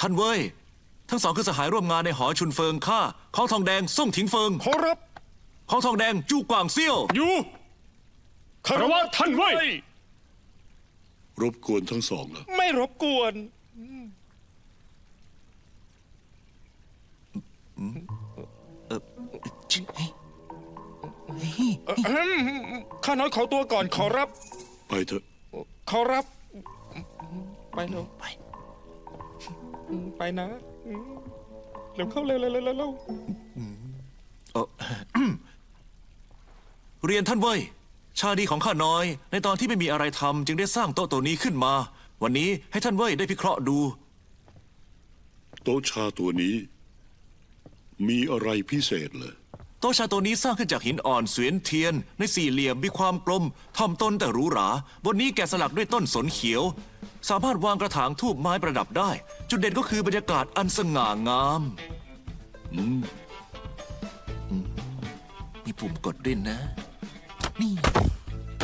ท่านเว้ยทั้งสองคือสหายร่วมงานในหอชุนเฟิงข้าของทองแดงส่งถิงเฟิงขอรับของทองแดงจูกวางเซี่ยว อยู่คารวะท่านเว้ย รบกวนทั้งสองแล้วไม่รบกวน ข้าน้อยขอตัวก่อนขอรับ ไปเถอะ ขอรับ ไปเร็วไป ไปนะเร็วเข้าเร็วเร็วเร็วเร็วเร็วเอ่อเรียนท่านเว้ย ชาดีของข้าน้อย ในตอนที่ไม่มีอะไรทำจึงได้สร้างโต๊ะตัวนี้ขึ้นมา วันนี้ให้ท่านเว้ยได้พิเคราะห์ดู โต๊ะชาตัวนี้ มีอะไรพิเศษเลยโต๊ะชาตัวนี้สร้างขึ้นจากหินอ่อนเสวียนเทียน ในสี่เหลี่ยมมีความกลมถ่อมตนแต่หรูหรา บนนี้แกะสลักด้วยต้นสนเขียว สามารถวางกระถางทูบไม้ประดับได้ จุดเด่นก็คือบรรยากาศอันสง่างามอืมอืมมีปุ่มกดด้วยนะ นี่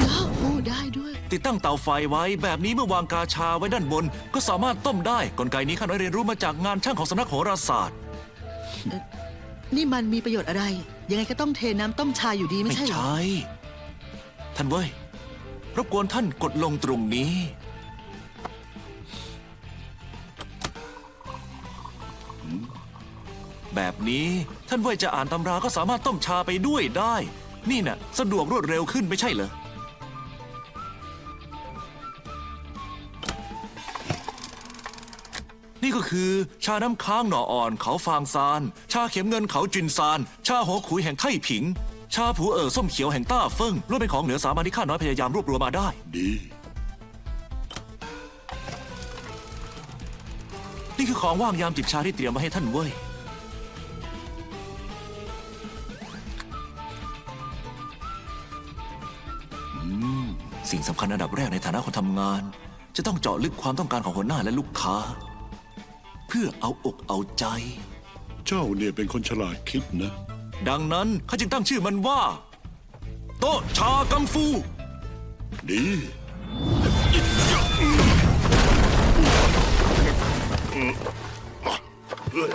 อ้าวโอ้ได้ด้วย ติดตั้งเตาไฟไว้แบบนี้เมื่อวางกาชาไว้ด้านบน ก็สามารถต้มได้กลไกนี้ข้าน้อยเรียนรู้มาจากงานช่างของสำนักโหราศาสตร์ นี่มันมีประโยชน์อะไร ยังไงก็ต้องเทน้ำต้มชาอยู่ดีไม่ไม่ใช่เหรอ ใช่ ท่านเว้ยรบกวนท่านกดลงตรงนี้ แบบนี้ท่านเว้ยจะอ่านตำราก็สามารถต้มชาไปด้วยได้ นี่น่ะสะดวกรวดเร็วขึ้นไม่ใช่เหรอ นี่ก็คือชาน้ำค้างหน่ออ่อนเขาฟางซาน ชาเข็มเงินเขาจินซาน ชาหัวขุยแห่งไท่ผิง ชาผูเอ๋อส้มเขียวแห่งต้าเฟิ่งล้วนเป็นของเหนือสามัญที่ข้าน้อยพยายามรวบรวมมาได้ ดี นี่คือของว่างยามจิบชาที่เตรียมมาให้ท่านเว้ย สิ่งสำคัญอันดับแรกในฐานะคนทำงาน จะต้องเจาะลึกความต้องการของหัวหน้าและลูกค้า เพื่อเอาอกเอาใจ เจ้าเนี่ยเป็นคนฉลาดคิดนะ ดังนั้นเขาจึงตั้งชื่อมันว่า โต๊ะชากังฟู ดีเฮ้ย